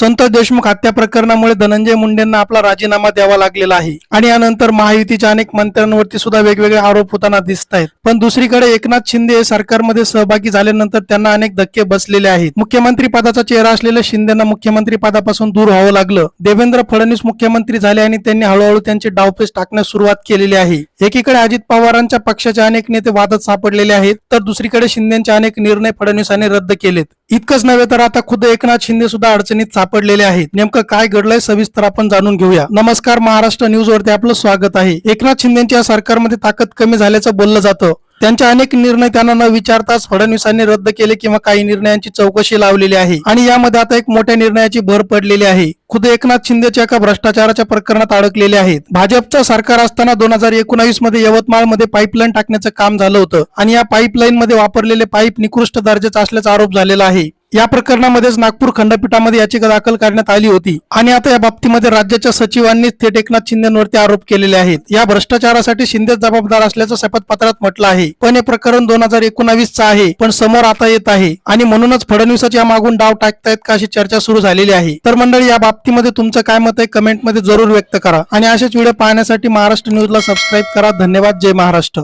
संतोष देशमुख हत्या प्रकरणामुळे धनंजय मुंडेंना आपला राजीनामा द्यावा लागलेला आहे. आणि यानंतर महायुतीच्या अनेक मंत्र्यांवरती सुद्धा वेगवेगळे आरोप होताना दिसत आहेत. पण दुसरीकडे एकनाथ शिंदे हे सरकारमध्ये सहभागी झाल्यानंतर त्यांना अनेक धक्के बसलेले आहेत. मुख्यमंत्री पदाचा चेहरा असलेल्या शिंदेना मुख्यमंत्री पदापासून दूर व्हावं लागलं. देवेंद्र फडणवीस मुख्यमंत्री झाले आणि त्यांनी हळूहळू त्यांचे डावपेच टाकण्यास सुरुवात केलेली आहे. एकीकडे अजित पवारांच्या पक्षाचे अनेक नेते वादत सापडलेले आहेत तर दुसरीकडे शिंदेचे अनेक निर्णय फडणवीसांनी रद्द केलेत. इतकंच नव्हे तर आता खुद एकनाथ शिंदे सुद्धा अडचणीत सापडलेले आहेत. नेमकं काय घडलंय सविस्तर आपण जाणून घेऊया. नमस्कार महाराष्ट्र न्यूज वरती आपलं स्वागत आहे. एकनाथ शिंदेच्या सरकारमध्ये ताकद कमी झाल्याचं बोललं जातं. त्यांचे अनेक निर्णय त्यांना न विचारताच फडणवीसांनी रद्द केले किंवा काही निर्णयांची चौकशी लावलेली आहे. आणि यामध्ये आता एक मोठ्या निर्णयाची भर पडलेली आहे. खुद एकनाथ शिंदेच्या एका भ्रष्टाचाराच्या प्रकरणात अडकलेले आहेत. भाजपचं सरकार असताना दोन हजार एकोणावीसमध्ये यवतमाळमध्ये पाईपलाईन टाकण्याचं काम झालं होतं. आणि या पाईपलाईन मध्ये वापरलेले पाईप निकृष्ट दर्जाचा असल्याचा आरोप झालेला आहे. या प्रकरणामध्येच नागपूर खंडपीठामध्ये याचिका दाखल करण्यात आली होती. आणि आता या बाबतीमध्ये राज्याच्या सचिवांनी थेट एकनाथ शिंदेवरती आरोप केलेले आहेत. या भ्रष्टाचारासाठी शिंदे जबाबदार असल्याचं शपथपत्रात म्हटलं आहे. पण हे प्रकरण दोन हजार एकोणावीसचं आहे. पण समोर आता येत आहे. आणि म्हणूनच फडणवीसाच्या मागून डाव टाकतायत का अशी चर्चा सुरू झालेली आहे. तर मंडळी या बाबतीमध्ये तुमचं काय मत आहे? कमेंटमध्ये जरूर व्यक्त करा. आणि असेच व्हिडिओ पाहण्यासाठी महाराष्ट्र न्यूजला सबस्क्राईब करा. धन्यवाद. जय महाराष्ट्र.